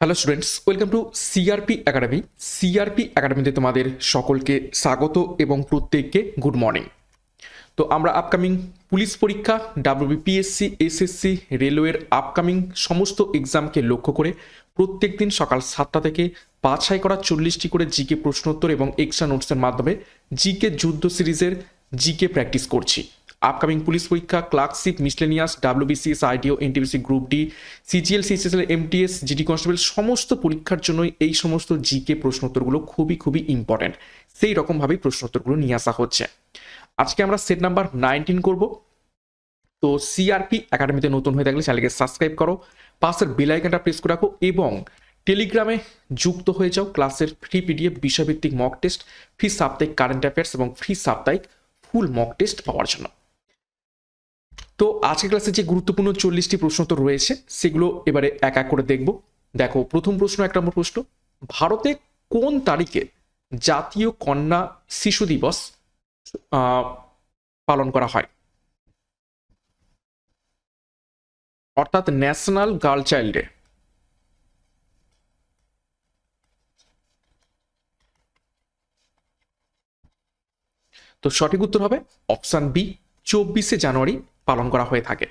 Hello students welcome to CRP academy CRP একাডেমিতে তোমাদের সকলকে স্বাগত এবং প্রত্যেককে গুড মর্নিং তো আমরা আপকামিং পুলিশ পরীক্ষা ডাব্লিউবিপিএসসি এসএসসি রেলওয়ের আপকামিং সমস্ত এক্সামকে লক্ষ্য করে প্রত্যেক দিন সকাল সাতটা থেকে বাছাই করা চল্লিশটি করে জিকে প্রশ্নোত্তর এবং এক্সট্রা নোটসের মাধ্যমে জিকে যুদ্ধ সিরিজের জিকে প্র্যাকটিস করছি। আপকামিং পুলিশ পরীক্ষা clerkship miscellaneous WBCS IDO NTPC group D CGL CSL MTS GD constable সমস্ত পরীক্ষার জন্যই এই সমস্ত জিকে প্রশ্নোত্তরগুলো খুবই খুবই ইম্পর্ট্যান্ট সেই রকমভাবেই প্রশ্নোত্তরগুলো নিয়ে আসা হচ্ছে। আজকে আমরা সেট নাম্বার নাইনটিন করব। তো সিআরপি একাডেমিতে নতুন হয়ে থাকলে চ্যানেলকে সাবস্ক্রাইব করো। পাশের বেল আইকনটা প্রেস করে রাখো এবং টেলিগ্রামে যুক্ত হয়ে যাও ক্লাসের ফ্রি পিডিএফ বিষয়ভিত্তিক মক টেস্ট ফ্রি সাপ্তাহিক কারেন্ট অ্যাফেয়ার্স এবং ফ্রি সাপ্তাহিক ফুল মক টেস্ট পাওয়ার জন্য। তো আজকের ক্লাসে যে গুরুত্বপূর্ণ চল্লিশটি প্রশ্ন তো রয়েছে, সেগুলো এবারে এক এক করে দেখব। দেখো, প্রথম প্রশ্ন, এক নম্বর প্রশ্ন। ভারতে কোন তারিখে জাতীয় কন্যা শিশু দিবস পালন করা হয়? অর্থাৎ ন্যাশনাল গার্ল চাইল্ড ডে। তো সঠিক উত্তর হবে অপশন বি, চব্বিশে জানুয়ারি পালন করা হয়ে থাকে।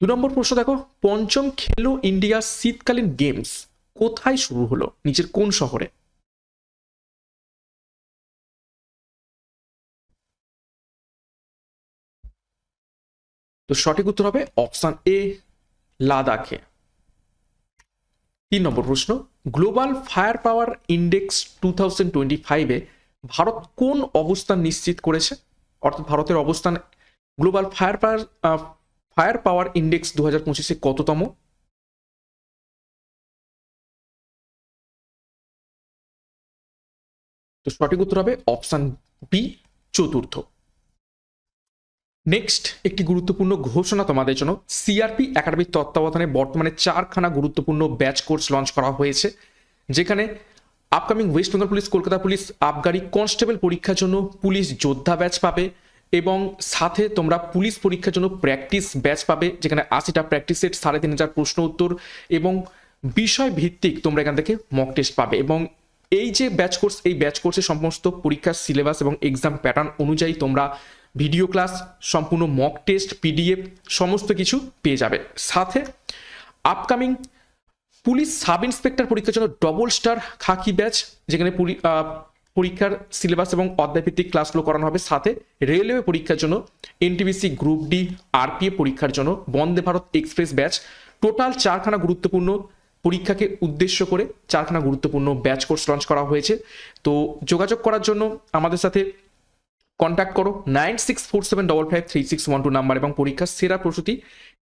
দু নম্বর প্রশ্ন দেখো, পঞ্চম খেলো ইন্ডিয়া শীতকালীন গেমস কোথায় শুরু হলো? নিজের কোন শহরে? তো সঠিক উত্তর হবে অপশন এ, লাদাখে। তিন নম্বর প্রশ্ন, global fire power index two thousand twenty ফাইভে ভারত কোন অবস্থান নিশ্চিত করেছে? অর্থাৎ ভারতের অবস্থান global fire power fire power index দু হাজার পঁচিশে কততম? তো সঠিক উত্তর হবে অপশান বি, চতুর্থ। নেক্সট একটি গুরুত্বপূর্ণ ঘোষণা তোমাদের জন্য। সিআরপি একাডেমির তত্ত্বাবধানে বর্তমানে চারখানা গুরুত্বপূর্ণ ব্যাচ কোর্স লঞ্চ করা হয়েছে, যেখানে upcoming West Bengal police Kolkata police আবগারি কনস্টেবল পরীক্ষার জন্য পুলিশ যোদ্ধা ব্যাচ পাবে এবং সাথে তোমরা পুলিশ পরীক্ষার জন্য প্র্যাকটিস ব্যাচ পাবে, যেখানে আশিটা প্র্যাকটিস সেট সাড়ে তিন হাজার প্রশ্ন উত্তর এবং বিষয় ভিত্তিক তোমরা এখান থেকে মক টেস্ট পাবে এবং এই যে ব্যাচ কোর্স এই ব্যাচ কোর্সের সমস্ত পরীক্ষার সিলেবাস এবং এক্সাম প্যাটার্ন অনুযায়ী তোমরা ভিডিও ক্লাস সম্পূর্ণ মক টেস্ট পিডিএফ সমস্ত কিছু পেয়ে যাবে। সাথে আপকামিং পুলিশ সাব ইন্সপেক্টর পরীক্ষার জন্য ডবল স্টার খাকি ব্যাচ যেখানে পরীক্ষার সিলেবাস এবং অধ্যায়ভিত্তিক ক্লাসগুলো করানো হবে সাথে রেলওয়ে পরীক্ষার জন্য এনটিবিসি গ্রুপ ডি আরপিএ পরীক্ষার জন্য, Vande Bharat express batch total চারখানা গুরুত্বপূর্ণ পরীক্ষাকে উদ্দেশ্য করে চারখানা গুরুত্বপূর্ণ ব্যাচ কোর্স লঞ্চ করা হয়েছে। তো যোগাযোগ করার জন্য আমাদের সাথে কন্ট্যাক্ট করো nine six four seven double five three six one two number এবং পরীক্ষার সেরা প্রস্তুতি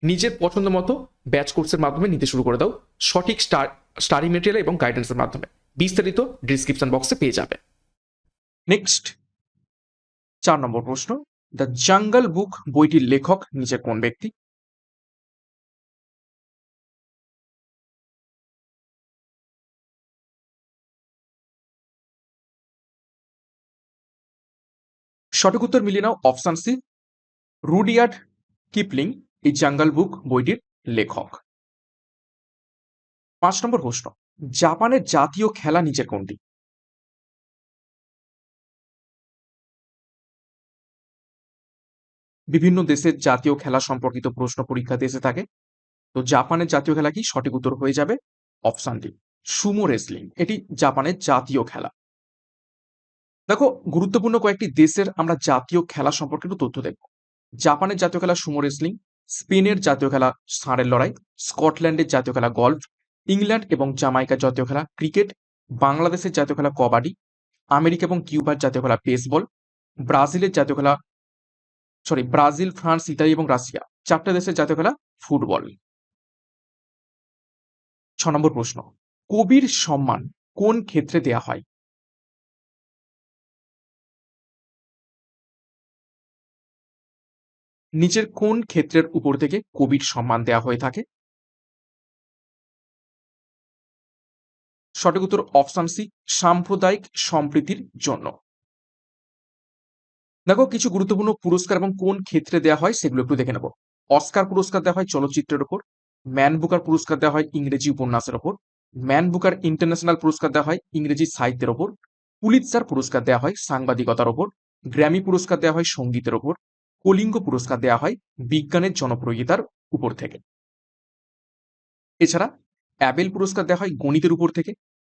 নিজের পছন্দ মতো ব্যাচ কোর্সের মাধ্যমে নিতে শুরু করে দাও। সঠিক স্টার স্টাডি মেটেরিয়াল এবং গাইডেন্সের মাধ্যমে। বিস্তারিত ডিসক্রিপশন বক্সে পেয়ে যাবে। নেক্সট চার নম্বর প্রশ্ন। দ্য জাঙ্গল বুক বইটির লেখক নিচে কোন ব্যক্তি? সঠিক উত্তর মিলিয়ে নাও অপশন সি, রুডিয়ার্ড কিপলিং, এই জাঙ্গল বুক বইটির লেখক। পাঁচ নম্বর প্রশ্ন, জাপানের জাতীয় খেলা নিচে কোনটি? বিভিন্ন দেশের জাতীয় খেলা সম্পর্কিত প্রশ্ন পরীক্ষাতে এসে থাকে তো জাপানের জাতীয় খেলা কি সঠিক উত্তর হয়ে যাবে অপশন ডি সুমো রেসলিং এটি জাপানের জাতীয় খেলা দেখো গুরুত্বপূর্ণ কয়েকটি দেশের আমরা জাতীয় খেলা সম্পর্কিত তথ্য দেখব জাপানের জাতীয় খেলা সুমো রেসলিং স্পেনের জাতীয় খেলা ষাঁড়ের লড়াই স্কটল্যান্ডের জাতীয় খেলা গল্ফ ইংল্যান্ড এবং জামাইকার জাতীয় খেলা ক্রিকেট বাংলাদেশের জাতীয় খেলা কবাডি আমেরিকা এবং কিউবার জাতীয় খেলা বেসবল ব্রাজিলের জাতীয় খেলা সরি ব্রাজিল ফ্রান্স ইতালি এবং রাশিয়া চারটা দেশের জাতীয় খেলা ফুটবল। ছ নম্বর প্রশ্ন। কবির সম্মান কোন ক্ষেত্রে দেয়া হয়? নিচের কোন ক্ষেত্রের উপর থেকে কবির সম্মান দেয়া হয়ে থাকে? সঠিক উত্তর অপশন সি, সাম্প্রদায়িক সম্প্রীতির জন্য। দেখো, কিছু গুরুত্বপূর্ণ পুরস্কার এবং কোন ক্ষেত্রে দেওয়া হয় সেগুলো একটু দেখে নেব। অস্কার পুরস্কার দেওয়া হয় চলচ্চিত্রের উপর ম্যান বুকার পুরস্কার দেওয়া হয় ইংরেজি উপন্যাসের ওপর, ম্যান বুকার ইন্টারন্যাশনাল পুরস্কার দেওয়া হয় ইংরেজি সাহিত্যের ওপর পুলিৎসার পুরস্কার দেওয়া হয় সাংবাদিকতার ওপর, গ্র্যামি পুরস্কার দেওয়া হয় সঙ্গীতের ওপর, কলিঙ্গ পুরস্কার দেওয়া হয় বিজ্ঞানের জনপ্রিয়তার উপর থেকে। এছাড়া অ্যাবেল পুরস্কার দেওয়া হয় গণিতের উপর থেকে,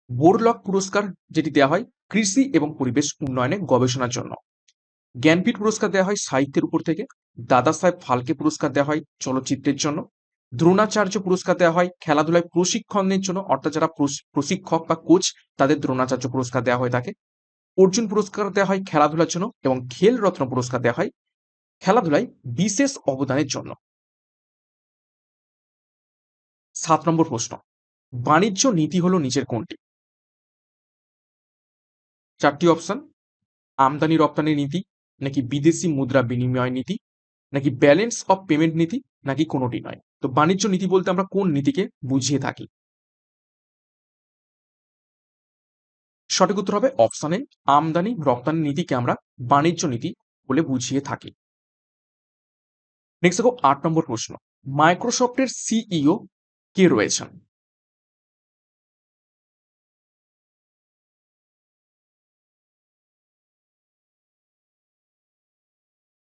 বোরলক পুরস্কার যেটি দেওয়া হয় কৃষি এবং পরিবেশ উন্নয়নে গবেষণার জন্য। জ্ঞানপীঠ পুরস্কার দেওয়া হয় সাহিত্যের উপর থেকে, দাদা সাহেব ফালকে পুরস্কার দেওয়া হয় চলচ্চিত্রের জন্য, দ্রোণাচার্য পুরস্কার দেওয়া হয় খেলাধুলায় প্রশিক্ষণের জন্য, অর্থাৎ যারা প্রশিক্ষক বা কোচ তাদের দ্রোণাচার্য পুরস্কার দেওয়া হয় তাকে, অর্জুন পুরস্কার দেওয়া হয় খেলাধুলার জন্য এবং খেল রত্ন পুরস্কার দেওয়া হয় খেলাধুলায় বিশেষ অবদানের জন্য। সাত নম্বর প্রশ্ন, বাণিজ্য নীতি হলো নিচের কোনটি? চারটি অপশন আমদানি রপ্তানি নীতি নাকি বিদেশি মুদ্রা বিনিময় নীতি, নাকি ব্যালেন্স অফ পেমেন্ট নীতি, নাকি কোনোটি নয়। তো বাণিজ্য নীতি বলতে আমরা কোন নীতিকে বুঝিয়ে থাকি? সঠিক উত্তর হবে অপশানে আমদানি রপ্তানি নীতিকে আমরা বাণিজ্য নীতি বলে বুঝিয়ে থাকি। নেক্সট দেখো আট নম্বর প্রশ্ন মাইক্রোসফটের সিইও কে রয়েছেন?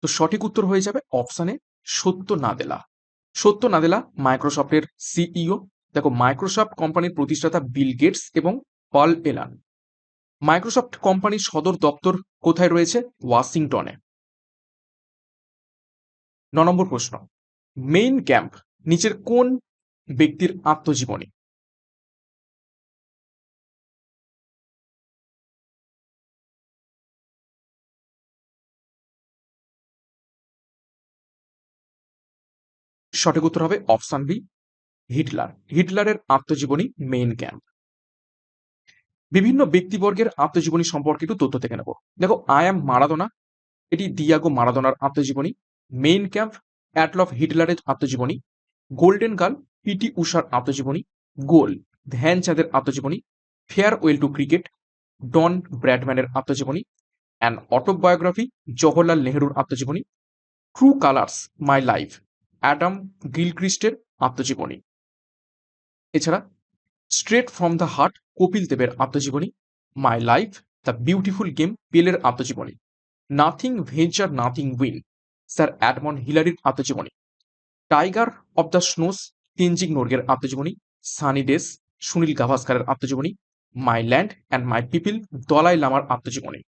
তো সঠিক উত্তর হয়ে যাবে অপশানে সত্য নাদেলা সত্য নাদেলা মাইক্রোসফটের সিইও, দেখো মাইক্রোসফট কোম্পানির প্রতিষ্ঠাতা বিল গেটস এবং পল এলান। মাইক্রোসফট কোম্পানির সদর দপ্তর কোথায় রয়েছে? ওয়াশিংটনে। ন নম্বর প্রশ্ন, মেইন ক্যাম্প, নিচের কোন ব্যক্তির আত্মজীবনী? সঠিক উত্তর হবে অপশন বি, হিটলার। হিটলারের আত্মজীবনী মেইন ক্যাম্প বিভিন্ন ব্যক্তিবর্গের আত্মজীবনী সম্পর্কে একটু তথ্য থেকে নেব। দেখো আই এম মারাদোনা এটি দিয়াগো মারাদোনার আত্মজীবনী। মেইন ক্যাম্প অ্যাটল অফ হিটলারের আত্মজীবনী। গোল্ডেন গার্ল পিটি উষার আত্মজীবনী। গোল ধ্যানচাঁদের আত্মজীবনী। Farewell to cricket Don ব্র্যাডম্যানের আত্মজীবনী। অ্যান্ড অটোবায়োগ্রাফি জওহরলাল নেহরুর আত্মজীবনী। True colours my life Adam গিলক্রিস্টের আত্মজীবনী। এছাড়া, straight from the heart Kapil দেবের আত্মজীবনী, my life, the beautiful game, পেলের আত্মজীবনী, nothing venture nothing win sir Edmund হিলারির আত্মজীবনী, tiger of the snows, Tenzing নোর্গের আত্মজীবনী, সানি ডেস, সুনীল গাভাস্কারের আত্মজীবনী, my land and my people, Dalai লামার আত্মজীবনী।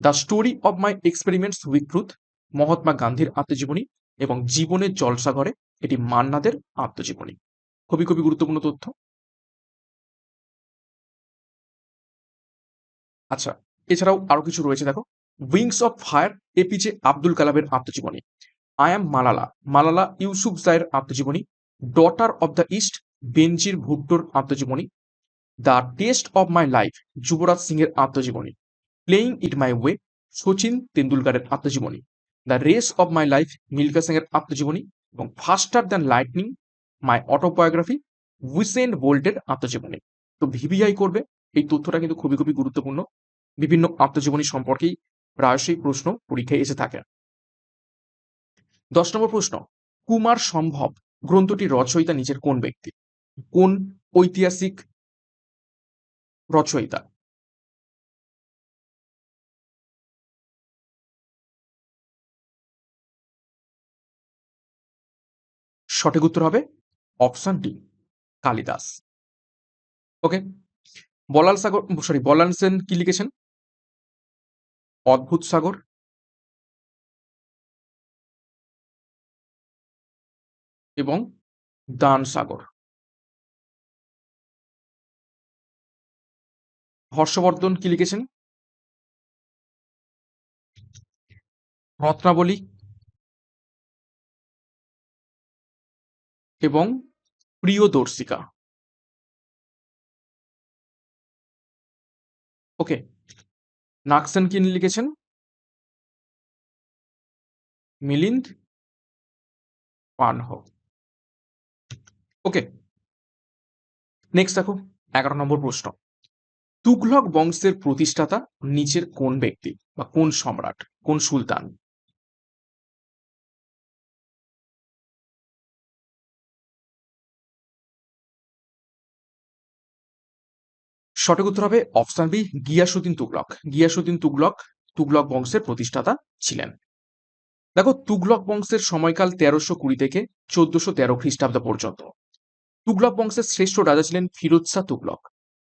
The story of my experiments with truth, Mahatma গান্ধীর আত্মজীবনী এবং জীবনের জলসাগরে এটি মান্নাদের আত্মজীবনী। খুবই খুবই গুরুত্বপূর্ণ তথ্য। আচ্ছা এছাড়াও আরও কিছু রয়েছে, দেখো। Wings of fire APJ Abdul কালামের আত্মজীবনী। আই এম মালালা মালালা ইউসুফ জায়ের আত্মজীবনী। Daughter of the east Benazir ভুট্টোর আত্মজীবনী। The test of my life Yuvraj Singh এর আত্মজীবনী। Playing it my way Sachin তেন্ডুলকারের আত্মজীবনী। The race of my life Milkha Singh এর আত্মজীবনী এবং faster than lightning my autobiography Usain বোল্টের আত্মজীবনী তো ভিভিআই করবে, এই তথ্যটা কিন্তু খুবই খুবই গুরুত্বপূর্ণ। বিভিন্ন আত্মজীবনী সম্পর্কেই প্রায়শই প্রশ্ন পরীক্ষায় এসে থাকে। দশ নম্বর প্রশ্ন, কুমার সম্ভব গ্রন্থটি রচয়িতা নিজের কোন ব্যক্তি? কোন ঐতিহাসিক রচয়িতা? সঠিক উত্তর হবে option D, Kalidas. Okay, Ballal Sagar, sorry, Ballal Sen কি লিখেছেন? অদ্ভুত সাগর। এবং দান সাগর। হর্ষবর্ধন কি লিখেছেন? রত্নাবলী এবং প্রিয়দর্শিকা। ওকে নাকসেন কি লিখেছেন? মিলিন্দ পানহ। ওকে, নেক্সট দেখো, এগারো নম্বর প্রশ্ন। তুঘলক বংশের প্রতিষ্ঠাতা নিচের কোন ব্যক্তি বা কোন সম্রাট, কোন সুলতান? সঠিক উত্তর হবে অপশন বি, গিয়াসুদ্দিন তুগলক। গিয়াসুদ্দিন তুগলক তুগলক বংশের প্রতিষ্ঠাতা ছিলেন। দেখো, তুগলক বংশের সময়কাল তেরোশো কুড়ি থেকে চোদ্দশো তেরো খ্রিস্টাব্দ পর্যন্ত। তুগলক বংশের শ্রেষ্ঠ রাজা ছিলেন ফিরোজ শাহ তুগলক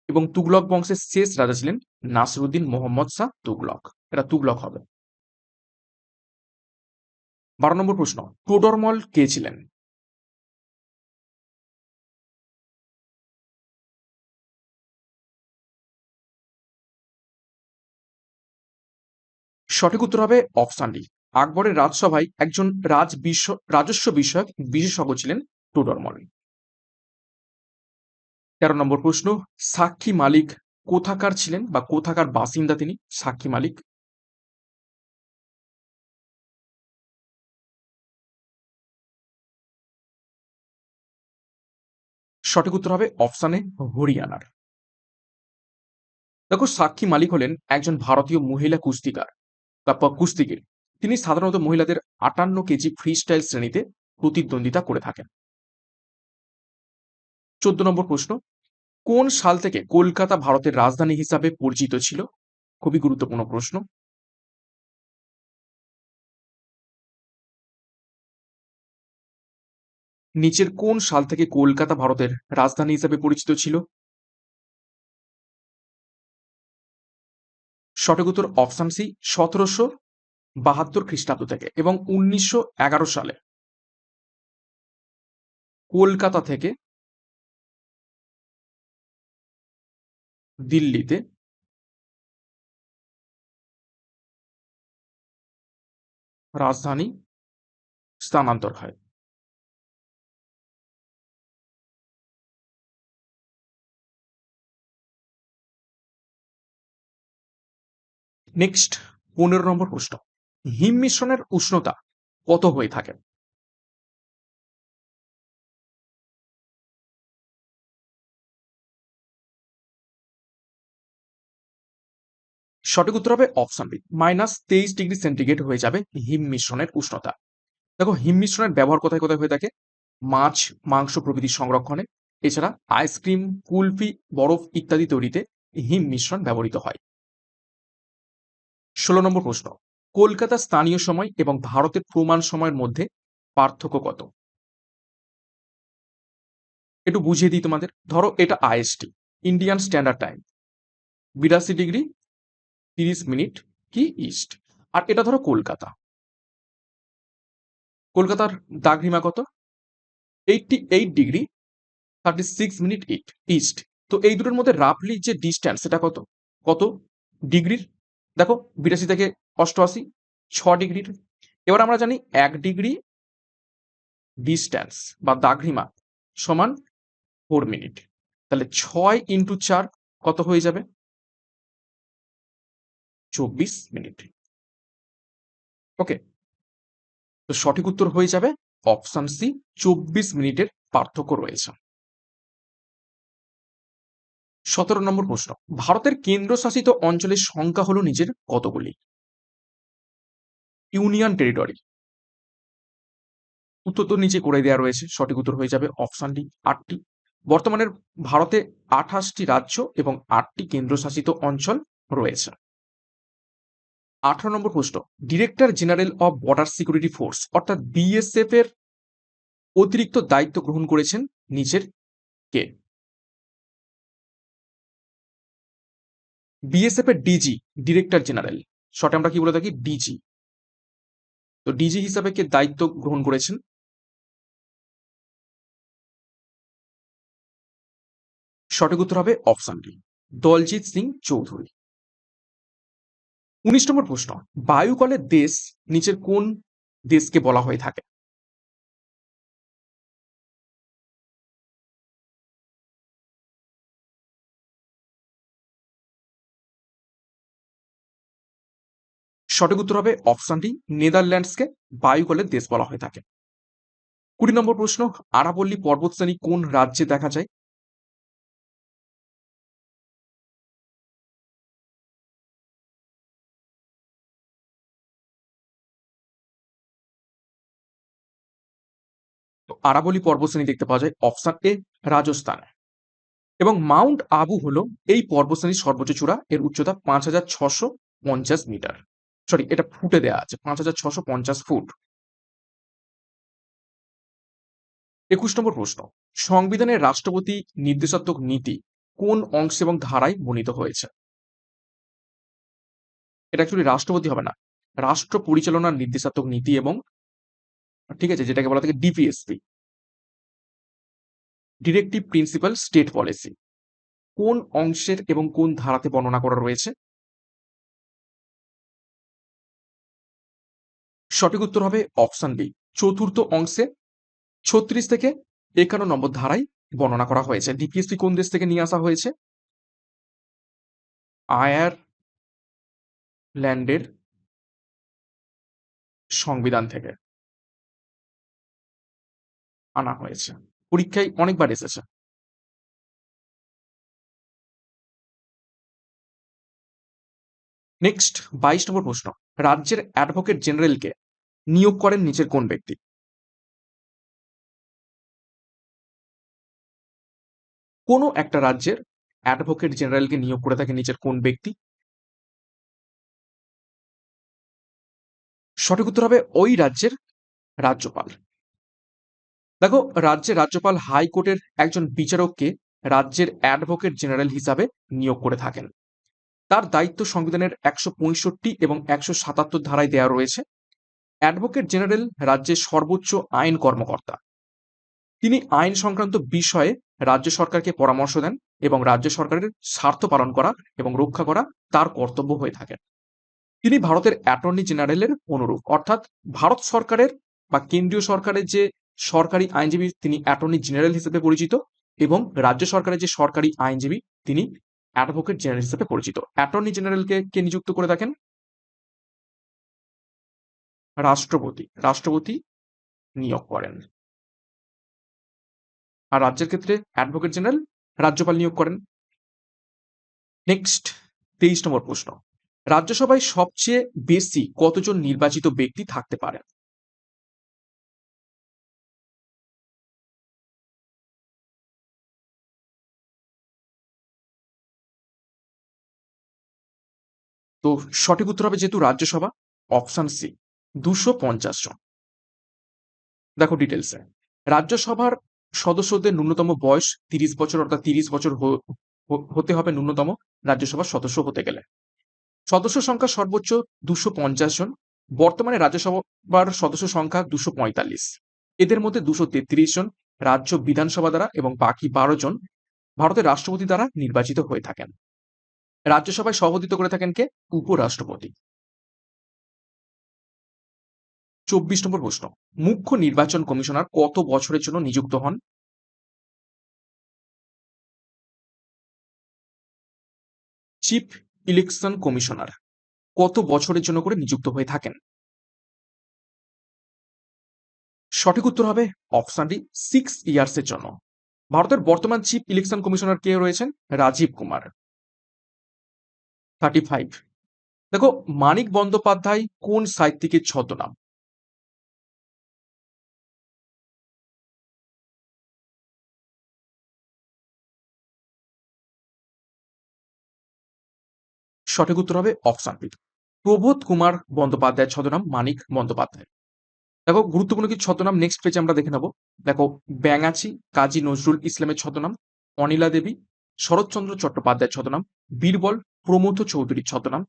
এবং তুগলক বংশের শেষ রাজা ছিলেন নাসরুদ্দিন মোহাম্মদ শাহ তুগলক। এটা তুগলক হবে। বারো নম্বর প্রশ্ন, টোডরমল কে ছিলেন? সঠিক উত্তর হবে অপশন ডি আকবরের রাজসভায় একজন রাজ বিশ্ব, রাজস্ব বিষয়ক বিশেষজ্ঞ ছিলেন টোডরমল তেরো নম্বর প্রশ্ন, সাক্ষী মালিক কোথাকার ছিলেন বা কোথাকার বাসিন্দা তিনি? সাক্ষী মালিক। সঠিক উত্তর হবে অপশানে হরিয়ানার। দেখো, সাক্ষী মালিক হলেন একজন ভারতীয় মহিলা কুস্তিকার বা কুস্তিগির। তিনি সাধারণত মহিলাদের আটান্ন কেজি ফ্রি স্টাইল শ্রেণীতে প্রতিদ্বন্দ্বিতা করে থাকেন। চোদ্দ নম্বর প্রশ্ন। কোন সাল থেকে কলকাতা ভারতের রাজধানী হিসাবে পরিচিত ছিল? খুবই গুরুত্বপূর্ণ প্রশ্ন। নিচের কোন সাল থেকে কলকাতা ভারতের রাজধানী হিসাবে পরিচিত ছিল? সঠিক উত্তর অপশন সি সতেরোশো বাহাত্তর খ্রিস্টাব্দ থেকে এবং উনিশশো এগারো সালে। কলকাতা থেকে দিল্লিতে রাজধানী স্থানান্তর হয়। নেক্সট পনেরো নম্বর প্রশ্ন। হিম মিশ্রণের উষ্ণতা কত হয়ে থাকে? সঠিক উত্তর হবে অপশন বি মাইনাস তেইশ ডিগ্রি সেন্টিগ্রেড হয়ে যাবে হিম মিশ্রণের উষ্ণতা। দেখো, হিম মিশ্রণের ব্যবহার কোথায় কোথায় হয়ে থাকে? মাছ, মাংস প্রভৃতি সংরক্ষণে। এছাড়া আইসক্রিম কুলফি, বরফ ইত্যাদি তৈরিতে হিম মিশ্রণ ব্যবহৃত হয়। ষোলো নম্বর প্রশ্ন, কলকাতা স্থানীয় সময় এবং ভারতের প্রমাণ সময়ের মধ্যে পার্থক্য কত? একটু বুঝিয়ে দিই তোমাদের। ধরো এটা আইএসটি ইন্ডিয়ান স্ট্যান্ডার্ড টাইম বিরাশি ডিগ্রি তিরিশ মিনিট কি ইস্ট। আর এটা ধরো কলকাতা। কলকাতার দাগরিমা কত? Eighty eight degree thirty six minute eight, east. তো এই দুটোর মধ্যে রাফলি যে ডিস্ট্যান্স সেটা কত? কত ডিগ্রির? দেখো বিরাশি থেকে অষ্টআশি, ছ ডিগ্রির। এবার আমরা জানি এক ডিগ্রি ডিস্ট্যান্স বা দাঘ্রিমা সমান ফোর মিনিট তাহলে ছয় ইন্টু চার কত হয়ে যাবে? চব্বিশ মিনিট ওকে তো সঠিক উত্তর হয়ে যাবে অপশন সি চব্বিশ মিনিটের পার্থক্য রয়েছে। সতেরো নম্বর প্রশ্ন। ভারতের কেন্দ্রশাসিত অঞ্চলের সংখ্যা হলো নিজের কতগুলি? Union territory. উত্তর তো নিচে করে দেওয়া রয়েছে, সঠিক উত্তর হয়ে যাবে অপশন ডি, আটটি। বর্তমানের ভারতে আঠাশটি রাজ্য এবং আটটি কেন্দ্রশাসিত অঞ্চল রয়েছে। আঠারো নম্বর প্রশ্ন, director general of border security force, অর্থাৎ বিএসএফ এর অতিরিক্ত দায়িত্ব গ্রহণ করেছেন নিচের কে? বিএসএফ এর ডিজি ডিরেক্টর জেনারেল শর্টে আমরা কি বলে থাকি? ডিজি তো ডিজি হিসাবে কে দায়িত্ব গ্রহণ করেছেন? সঠিক উত্তর হবে অপশন ডি দলজিৎ সিং চৌধুরী উনিশ নম্বর প্রশ্ন, বায়ুকলের দেশ নিচের কোন দেশকে বলা হয়ে থাকে? সঠিক উত্তর হবে অপশন ডি নেদারল্যান্ডসকে বায়ুকলের দেশ বলা হয়ে থাকে। কুড়ি নম্বর প্রশ্ন আরাবল্লী পর্বতশ্রেণী কোন রাজ্যে দেখা যায়? আরাবলী পর্বতশ্রেণী দেখতে পাওয়া যায় অপশন এ রাজস্থানে। এবং মাউন্ট আবু হলো এই পর্বতশ্রেণীর সর্বোচ্চ চূড়া, এর উচ্চতা পাঁচ হাজার ছশো পঞ্চাশ মিটার। সরি এটা ফুটে দেওয়া আছে, পাঁচ হাজার ছশো পঞ্চাশ ফুট। একুশ নম্বর প্রশ্ন, সংবিধানের রাষ্ট্রপতি নির্দেশাত্মক নীতি কোন অংশ এবং ধারায় বর্ণিত হয়েছে? এটা অ্যাকচুয়ালি রাষ্ট্রপতি হবে না, রাষ্ট্র পরিচালনার নির্দেশাত্মক নীতি এবং, ঠিক আছে, যেটাকে বলা থাকে DPSP directive principal state policy কোন অংশের এবং কোন ধারাতে বর্ণনা করা রয়েছে? সঠিক উত্তর হবে অপশন বি। চতুর্থ অংশে ছত্রিশ থেকে একান্ন নম্বর ধারায় বর্ণনা করা হয়েছে। ডিপিএসপি কোন দেশ থেকে নিয়ে আসা হয়েছে? আয়ার ল্যান্ডের সংবিধান থেকে আনা হয়েছে। পরীক্ষায় অনেকবার এসেছে। নেক্সট, বাইশ নম্বর প্রশ্ন। রাজ্যের অ্যাডভোকেট জেনারেলকে নিয়োগ করেন নিচের কোন ব্যক্তি? কোনো একটা রাজ্যের অ্যাডভোকেট জেনারেলকে নিয়োগ করে থাকে নিচের কোন ব্যক্তি? সঠিক উত্তর হবে ওই রাজ্যের রাজ্যপাল। দেখো, রাজ্যের রাজ্যপাল হাইকোর্টের একজন বিচারককে রাজ্যের অ্যাডভোকেট জেনারেল হিসাবে নিয়োগ করে থাকেন। তার দায়িত্ব সংবিধানের একশো পঁয়ষট্টি এবং একশো সাতাত্তর ধারায় দেওয়া রয়েছে। অ্যাডভোকেট জেনারেল রাজ্যের সর্বোচ্চ আইন কর্মকর্তা। তিনি আইন সংক্রান্ত বিষয়ে রাজ্য সরকারকে পরামর্শ দেন এবং রাজ্য সরকারের স্বার্থ পালন করা এবং রক্ষা করা তার কর্তব্য হয়ে থাকেন। তিনি ভারতের অ্যাটর্নি জেনারেলের অনুরূপ। অর্থাৎ ভারত সরকারের বা কেন্দ্রীয় সরকারের যে সরকারি আইনজীবী তিনি অ্যাটর্নি জেনারেল হিসেবে পরিচিত এবং রাজ্য সরকারের যে সরকারি আইনজীবী তিনি অ্যাডভোকেট জেনারেল হিসেবে পরিচিত। অ্যাটর্নি জেনারেলকে কে নিযুক্ত করে থাকেন? রাষ্ট্রপতি রাষ্ট্রপতি নিয়োগ করেন। আর রাজ্যের ক্ষেত্রে অ্যাডভোকেট জেনারেল রাজ্যপাল নিয়োগ করেন। নেক্সট তেইশ নম্বর প্রশ্ন। রাজ্যসভায় সবচেয়ে বেশি কতজন নির্বাচিত ব্যক্তি থাকতে পারেন তো সঠিক উত্তর হবে যেহেতু রাজ্যসভা অপশন সি দুশো পঞ্চাশ জন। দেখো ডিটেলসে রাজ্যসভার সদস্যদের ন্যূনতম বয়স তিরিশ বছর অর্থাৎ তিরিশ বছর হতে হবে ন্যূনতম রাজ্যসভার সদস্য হতে গেলে। সদস্য সংখ্যা সর্বোচ্চ দুশো পঞ্চাশ জন। বর্তমানে রাজ্যসভার সদস্য সংখ্যা দুশো পঁয়তাল্লিশ। এদের মধ্যে দুশো তেত্রিশ জন রাজ্য বিধানসভা দ্বারা এবং বাকি বারো জন ভারতের রাষ্ট্রপতি দ্বারা নির্বাচিত হয়ে থাকেন। রাজ্যসভায় সভাপতিত্ব করে থাকেন কে? উপরাষ্ট্রপতি। চব্বিশ নম্বর প্রশ্ন। মুখ্য নির্বাচন কমিশনার কত বছরের জন্য নিযুক্ত হন? চিফ ইলেকশন কমিশনার কত বছরের জন্য করে নিযুক্ত হয়ে থাকেন? সঠিক উত্তর হবে অপশন ডি সিক্স ইয়ার্সের জন্য। ভারতের বর্তমান চিফ ইলেকশন কমিশনার কে রয়েছেন? রাজীব কুমার। থার্টি ফাইভ দেখো, মানিক বন্দ্যোপাধ্যায় কোন সাহিত্যিকের ছদ্মনাম? সঠিক উত্তর হবে অপশন বি। প্রবোধ কুমার বন্দ্যোপাধ্যায়ের ছদ্মনাম মানিক বন্দ্যোপাধ্যায়। দেখো, গুরুত্বপূর্ণ কিছু ছদ্মনাম নেক্সট পেজে আমরা দেখে নেব। দেখো, ব্যাঙাচি, কাজী নজরুল ইসলামের ছদ্মনাম, অনিলা দেবী, শরৎচন্দ্র চট্টোপাধ্যায়ের ছদ্মনাম, বীরবল প্রমথ চৌধুরীর ছদ্মনাম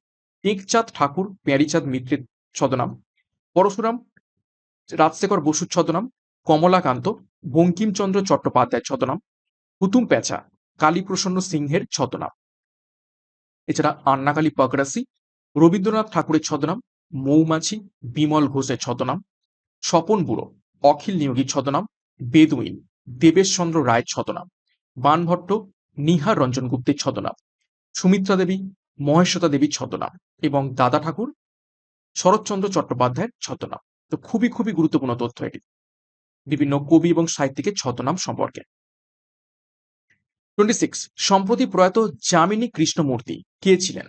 টেকচাঁদ ঠাকুর, প্যারিচাঁদ মিত্রের ছদ্মনাম, পরশুরাম রাজশেখর বসুর ছদ্মনাম, কমলাকান্ত, বঙ্কিমচন্দ্র চট্টোপাধ্যায়ের ছদ্মনাম হুতুম পেঁচা, কালীপ্রসন্ন সিংহের ছদ্মনাম। এছাড়া আন্নাকালী পাকরাসি রবীন্দ্রনাথ ঠাকুরের ছদ্মনাম, মৌমাছি, বিমল ঘোষের ছদ্মনাম, স্বপন বুড়ো, অখিল নিয়োগীর ছদ্মনাম, বেদুইন, দেবেশচন্দ্র রায়ের ছদ্মনাম, বানভট্ট নিহার রঞ্জন গুপ্তের ছদ্মনাম, সুমিত্রা দেবী, মহেশ্বতা দেবীর ছদ্মনাম এবং দাদা ঠাকুর, শরৎচন্দ্র চট্টোপাধ্যায়ের ছদ্মনাম। তো খুবই খুবই গুরুত্বপূর্ণ তথ্য এটি। বিভিন্ন কবি এবং সাহিত্যিকের ছদ্মনাম সম্পর্কে। টোয়েন্টি সিক্স সম্প্রতি প্রয়াত যামিনী কৃষ্ণমূর্তি কে ছিলেন?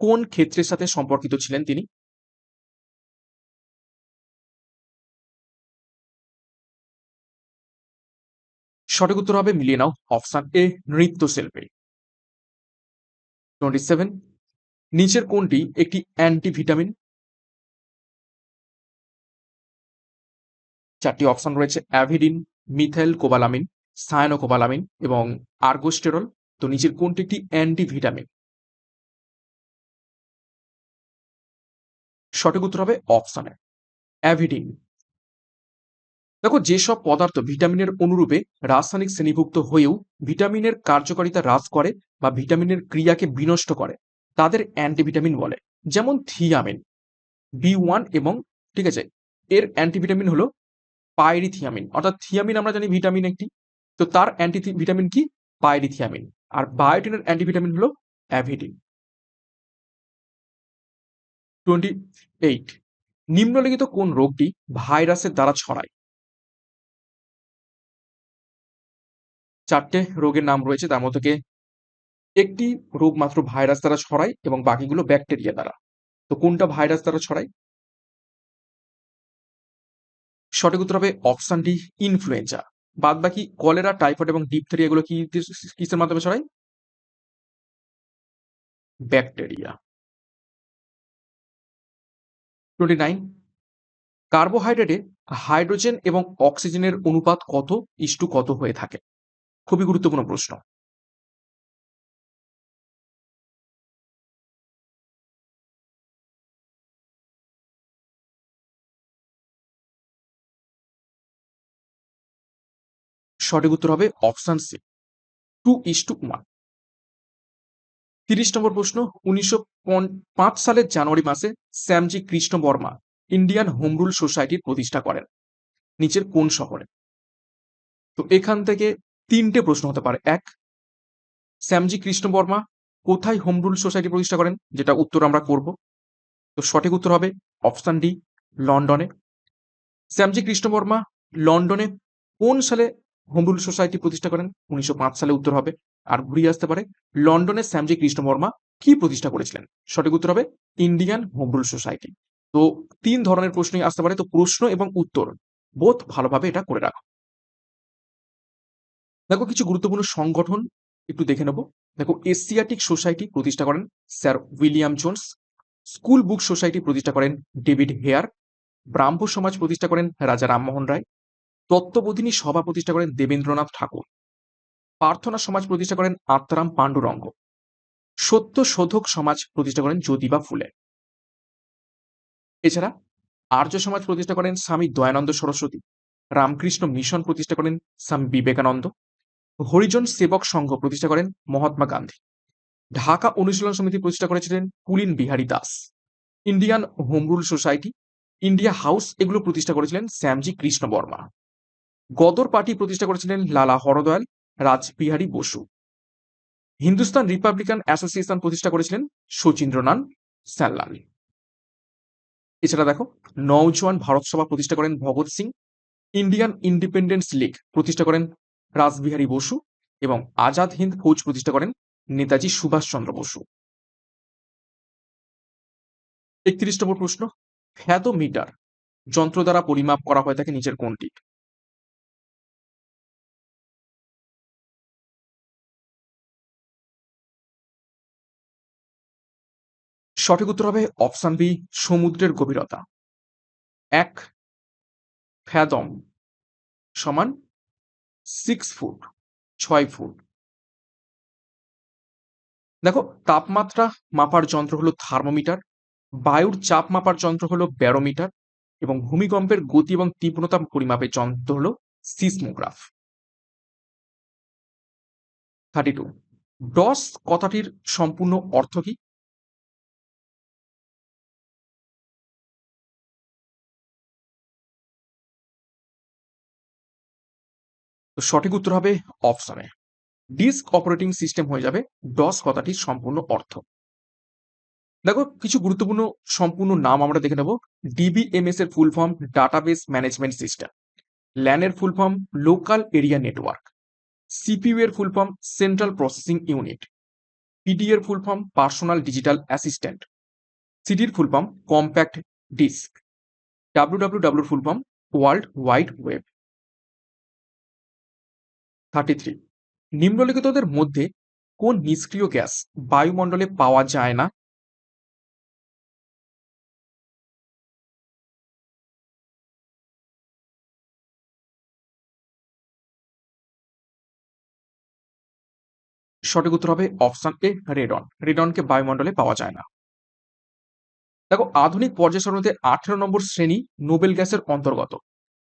কোন ক্ষেত্রের সাথে সম্পর্কিত ছিলেন তিনি? সঠিক উত্তর হবে মিলিয়ে নাও অপশন এ, নৃত্যশিল্পী। টোয়েন্টি সেভেন নিচের কোনটি একটি অ্যান্টিভিটামিন? চারটি অপশন রয়েছে, অ্যাভিডিন, মিথাইল, কোবালামিন। সায়ানোকোবালামিন এবং আর্গোস্টেরল, তো নিচের কোনটি একটি অ্যান্টিভিটামিন? সঠিক উত্তর হবে অপশনে, অ্যাভিডিন। দেখো, যেসব পদার্থ ভিটামিনের অনুরূপে রাসায়নিক শ্রেণীভুক্ত হয়েও ভিটামিনের কার্যকারিতা হ্রাস করে বা ভিটামিনের ক্রিয়াকে বিনষ্ট করে, তাদের অ্যান্টিভিটামিন বলে, যেমন থিয়ামিন, বি ওয়ান এবং, ঠিক আছে, এর অ্যান্টিভিটামিন হলো পাইরিথিয়ামিন, অর্থাৎ থিয়ামিন আমরা জানি ভিটামিন একটি তো তার অ্যান্টি ভিটামিন কি? পাইরিথিয়ামিন আর বায়োটিনের অ্যান্টিভিটামিন হলো অ্যাভিডিন টোয়েন্টি এইট নিম্নলিখিত কোন রোগটি ভাইরাসের দ্বারা ছড়ায়? চারটে রোগের নাম রয়েছে, তার মধ্যে একটি রোগ মাত্র ভাইরাস দ্বারা ছড়ায় এবং বাকিগুলো ব্যাকটেরিয়া দ্বারা। তো কোনটা ভাইরাস দ্বারা ছড়ায়? সঠিক উত্তর হবে অপশন ইনফ্লুয়েঞ্জা। বাদ বাকি কলেরা, টাইফয়েড এবং ডিপথেরিয়া এগুলো কি কিসের মাধ্যমে ছড়ায়? ব্যাকটেরিয়া। Twenty nine. কার্বোহাইড্রেটে হাইড্রোজেন এবং অক্সিজেনের অনুপাত কত? ইস্টু কত হয়ে থাকে? খুবই গুরুত্বপূর্ণ প্রশ্ন। সঠিক উত্তর হবে option C. Two is two one. তিরিশ নম্বর প্রশ্ন, উনিশশো পাঁচ সালের জানুয়ারি মাসে Shyamji Krishna Varma Indian home rule সোসাইটির প্রতিষ্ঠা করেন নিচের কোন শহরে? তো এখান থেকে তিনটে প্রশ্ন হতে পারে। এক, শ্যামজি কৃষ্ণ বর্মা কোথায় হোম রুল সোসাইটি প্রতিষ্ঠা করেন? যেটা উত্তর আমরা করব। তো সঠিক উত্তর হবে অপশন ডি, লন্ডনে। শ্যামজি কৃষ্ণ বর্মা লন্ডনে কোন সালে হোম সোসাইটি প্রতিষ্ঠা করেন উনিশশো পাঁচ সালে উত্তর হবে। আর ঘুরিয়ে আসতে পারে লন্ডনের শ্যামজি কৃষ্ণ বর্মা কি প্রতিষ্ঠা করেছিলেন? সঠিক উত্তর হবে ইন্ডিয়ান হোম সোসাইটি। তো তিন ধরনের প্রশ্নই আসতে পারে। তো প্রশ্ন এবং উত্তর বোধ ভালোভাবে এটা করে রাখো। দেখো কিছু গুরুত্বপূর্ণ সংগঠন একটু দেখে নেব। দেখো এশিয়াটিক সোসাইটি প্রতিষ্ঠা করেন sir William Jones. School book society প্রতিষ্ঠা করেন ডেভিড হেয়ার। ব্রাহ্ম সমাজ প্রতিষ্ঠা করেন রাজা রামমোহন রায়। তত্ত্ববোধিনী সভা প্রতিষ্ঠা করেন দেবেন্দ্রনাথ ঠাকুর। প্রার্থনা সমাজ প্রতিষ্ঠা করেন আত্মারাম পাণ্ডুরঙ্গ। সত্য শোধক সমাজ প্রতিষ্ঠা করেন জ্যোতিবা ফুলে। এছাড়া আর্য সমাজ প্রতিষ্ঠা করেন স্বামী দয়ানন্দ সরস্বতী। রামকৃষ্ণ মিশন প্রতিষ্ঠা করেন স্বামী বিবেকানন্দ। হরিজন সেবক সংঘ প্রতিষ্ঠা করেন মহাত্মা গান্ধী। ঢাকা অনুশীলন সমিতি প্রতিষ্ঠা করেছিলেন Pulin Bihari Das. Indian home rule society, India house এগুলো প্রতিষ্ঠা করেছিলেন শ্যামজি কৃষ্ণ বর্মা। গদর পার্টি প্রতিষ্ঠা করেছিলেন লালা হরদয়াল, রাজবিহারী বসু। হিন্দুস্তান রিপাবলিকান অ্যাসোসিয়েশন প্রতিষ্ঠা করেছিলেন শচীন্দ্রনাথ স্যাল্লাল এছাড়া দেখো, নওজোয়ান ভারত সভা প্রতিষ্ঠা করেন Bhagat Singh, Indian independence league প্রতিষ্ঠা করেন রাসবিহারী বসু এবং আজাদ হিন্দ ফৌজ প্রতিষ্ঠা করেন নেতাজি সুভাষচন্দ্র বসু। একত্রিশ নম্বর প্রশ্ন, ফ্যাদোমিটার, যন্ত্র দ্বারা পরিমাপ করা হয়ে থাকে নিচের কোনটি? সঠিক উত্তর হবে অপশন বি, সমুদ্রের গভীরতা। এক, ফ্যাদম সমান সিক্স ফুট ছয় ফুট দেখো, তাপমাত্রা মাপার যন্ত্র হলো থার্মোমিটার, বায়ুর চাপ মাপার যন্ত্র হলো ব্যারোমিটার, এবং ভূমিকম্পের গতি এবং তীব্রতা পরিমাপের যন্ত্র হলো সিসমোগ্রাফ। থার্টি টু ডস কথাটির সম্পূর্ণ অর্থ কি? তো সঠিক উত্তর হবে অপশনে ডিস্ক অপারেটিং সিস্টেম হয়ে যাবে ডস কথাটির সম্পূর্ণ অর্থ। দেখো, কিছু গুরুত্বপূর্ণ সম্পূর্ণ নাম আমরা দেখে নেব। ডিবিএমএস এর full form database management system ল্যানের full form local area network CPU এর full form central processing unit PD এর full form personal digital assistant সিডির full form compact disc W W ডাব্লিউর full form world wide web thirty three নিম্নলিখিতদের মধ্যে কোন নিষ্ক্রিয় gas বায়ুমণ্ডলে পাওয়া যায় না? সঠিক উত্তর হবে অপশন এ, রেডন। রেডনকে বায়ুমণ্ডলে পাওয়া যায় না। দেখো, আধুনিক পর্যায় সারণীতে আঠেরো নম্বর শ্রেণি নোবেল গ্যাসের অন্তর্গত।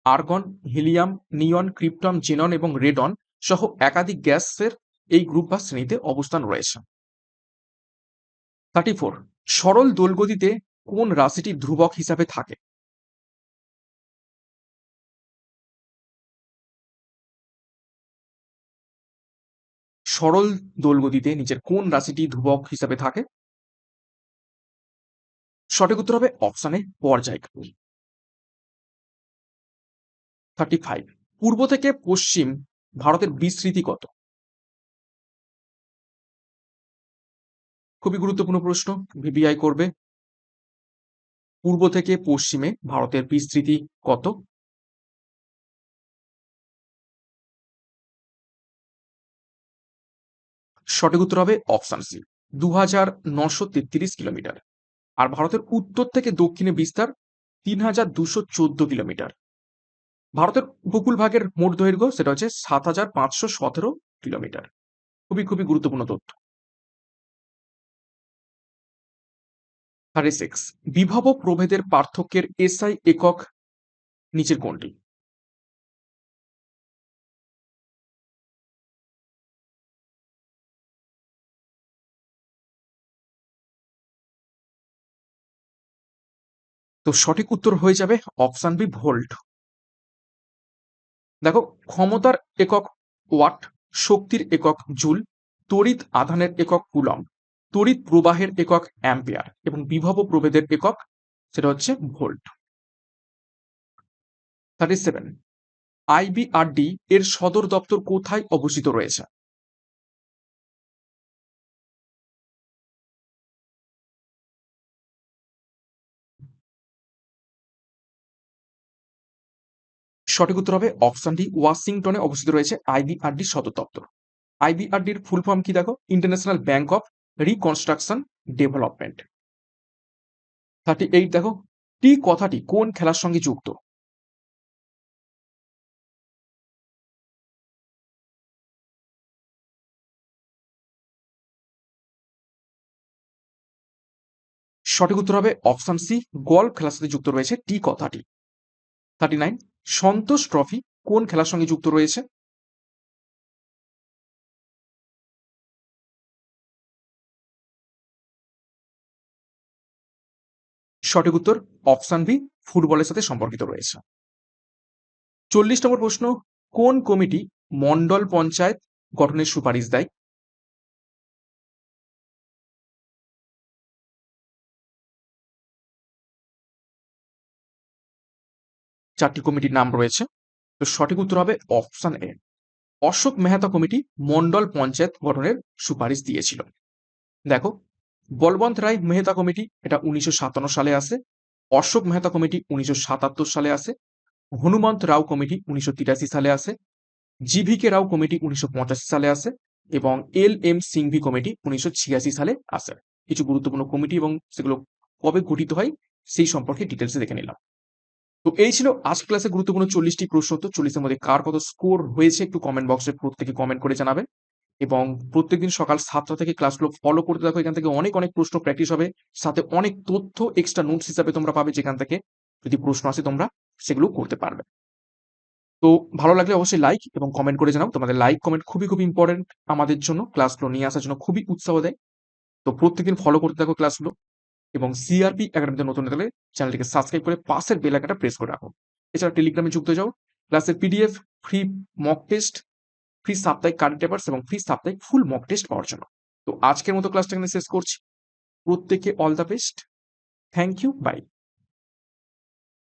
Argon, helium, neon, krypton, xenon এবং রেডন সহ একাধিক গ্যাসের এই গ্রুপ বা শ্রেণীতে অবস্থান রয়েছে। থার্টি ফোর সরল দোলগতিতে কোন রাশিটি ধ্রুবক হিসাবে থাকে? সরল দোলগতিতে নিচের কোন রাশিটি ধ্রুবক হিসাবে থাকে? সঠিক উত্তর হবে অপশানে পর্যায়ক্রম। থার্টি ফাইভ পূর্ব থেকে পশ্চিম ভারতের বিস্তৃতি কত? খুবই গুরুত্বপূর্ণ প্রশ্ন ভিবিআই করবে। পূর্ব থেকে পশ্চিমে ভারতের বিস্তৃতি কত? সঠিক উত্তর হবে অপশন সি দু হাজার নশো তেত্রিশ কিলোমিটার। আর ভারতের উত্তর থেকে দক্ষিণে বিস্তার তিন হাজার দুশো চোদ্দ কিলোমিটার। ভারতের উপকূল ভাগের মোট দৈর্ঘ্য সেটা হচ্ছে সাত হাজার পাঁচশো সতেরো কিলোমিটার। খুবই খুবই গুরুত্বপূর্ণ তথ্য। থার্টি সিক্স বিভব প্রভেদের পার্থক্যের এসআই একক নিচের কোনটি? তো সঠিক উত্তর হয়ে যাবে অপশান বি ভোল্ট। দেখো, ক্ষমতার একক ওয়াট, শক্তির একক জুল, তড়িৎ আধানের একক কুলম তড়িৎ প্রবাহের একক অ্যাম্পিয়ার এবং বিভব প্রভেদের একক সেটা হচ্ছে ভোল্ট। থার্টি সেভেন আইবিআরডি এর সদর দপ্তর কোথায় অবস্থিত রয়েছে? সঠিক উত্তর হবে অপশন ডি, ওয়াশিংটনে অবস্থিত রয়েছে আইবিআরডি সদর দপ্তর। আইবিআরডির ফুল ফর্ম কি দেখো? International bank of reconstruction development. Thirty eight দেখো টি কথাটি, কোন খেলার সঙ্গে যুক্ত? সঠিক উত্তর হবে অপশন সি, গল্ফ খেলার সাথে যুক্ত রয়েছে টি কথাটি। থার্টি নাইন সন্তোষ ট্রফি কোন খেলার সঙ্গে যুক্ত রয়েছে? সঠিক উত্তর অপশন বি, ফুটবলের সাথে সম্পর্কিত রয়েছে। চল্লিশ নম্বর প্রশ্ন, কোন কমিটি মন্ডল পঞ্চায়েত গঠনের সুপারিশ দেয়? চারটি কমিটির নাম রয়েছে। তো সঠিক উত্তর হবে option A. Ashok Mehta committee mandal panchayat গঠনের সুপারিশ দিয়েছিল। দেখো, বলবন্ত রায় মেহতা কমিটি এটা উনিশশো সালে আসে, অশোক মেহতা কমিটি উনিশশো সাতাত্তর সালে আসে, হনুমন্ত রাও কমিটি উনিশশো তিরাশি সালে আসে, জিভিকে রাও কমিটি উনিশশো সালে আসে এবং এল এম সিংভি কমিটি উনিশশো ছিয়াশি সালে আসে। কিছু গুরুত্বপূর্ণ কমিটি এবং সেগুলো কবে গঠিত হয় সেই সম্পর্কে ডিটেলসে দেখে নিলাম। তো এই ছিল আজ ক্লাসে গুরুত্বপূর্ণ চল্লিশটি প্রশ্ন। তো চল্লিশের মধ্যে কার কত স্কোর হয়েছে একটু কমেন্ট বক্সে প্রত্যেকে কমেন্ট করে জানাবেন। এবং প্রত্যেকদিন সকাল সাতটা থেকে ক্লাসগুলো ফলো করতে থাকো এখান থেকে অনেক অনেক প্রশ্ন প্র্যাকটিস হবে। সাথে অনেক তথ্য এক্সট্রা নোটস হিসাবে তোমরা পাবে যেখান থেকে যদি প্রশ্ন আসে তোমরা সেগুলো করতে পারবে। তো ভালো লাগলে অবশ্যই লাইক এবং কমেন্ট করে জানাও। তোমাদের লাইক কমেন্ট খুবই খুব ইম্পর্টেন্ট আমাদের জন্য। ক্লাসগুলো নিয়ে আসার জন্য খুবই উৎসাহ দেয়। তো প্রত্যেকদিন ফলো করতে থাকো ক্লাসগুলো এবং সিআরপি একাডেমিতে নতুন হলে চ্যানেলটিকে সাবস্ক্রাইব করে পাশের বেল আইকনটা প্রেস করে রাখো। এছাড়া টেলিগ্রামে যুক্ত যাও। ক্লাসের PDF free mock test free সাপ্তাহিক কারেন্ট পেপার্স এবং ফ্রি সাপ্তাহিক ফুল মক টেস্ট পাওয়ার জন্য। তো আজকের মতো ক্লাসটা এখানে শেষ করছি। প্রত্যেকে all the best thank you bye